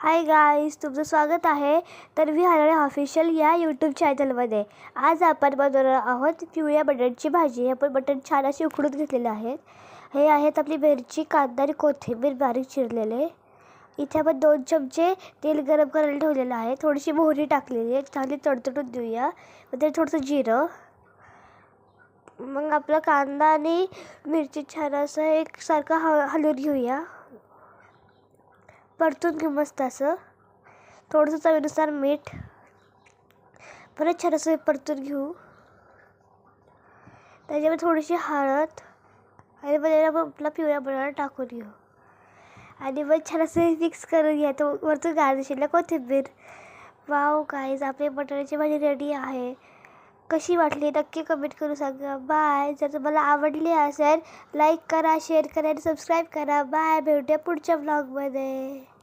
Hi guys तुमचं स्वागत आहे. तर मी हरळे ऑफिशियल या यूट्यूब चॅनलमध्ये आज आपण बनवणार आहोत पिवळ्या बटरची भाजी. आपण बटर छान अशी उकडून घेतलेले आहेत. हे आहेत आपली मिरची कांदा आणि कोथिंबीर बारीक चिरलेले. इथे आपण दोन चमचे तेल गरम करायला ठेवलेलं आहे. थोडीशी मोहरी टाकलेली आहे. चांगली तडतडून देऊया. मग ते थोडंसं जिरं. मग आपला कांदा आणि मिरची छान असं एकसारखं ह हलवून घेऊया. परतून घेऊ मस्त असं. थोडंसं चवीनुसार मीठ. परत छान असं परतून घेऊ. त्याच्यामध्ये थोडीशी हळद. आणि मग त्याला आपला पिवळा बटाटा टाकून घेऊ. आणि मग छान असं मिक्स करून घ्या. तो वरतून गार्निशिंगला कोथिंबीर. वाव गाईज आपली बटाट्याची भाजी रेडी आहे. कशी वाटली नक्की कमेंट करू सांगा. बाय जर तुम्हाला आवडली असेल लाईक करा शेअर करा आणि सबस्क्राईब करा. बाय भेटूया पुढच्या ब्लॉगमध्ये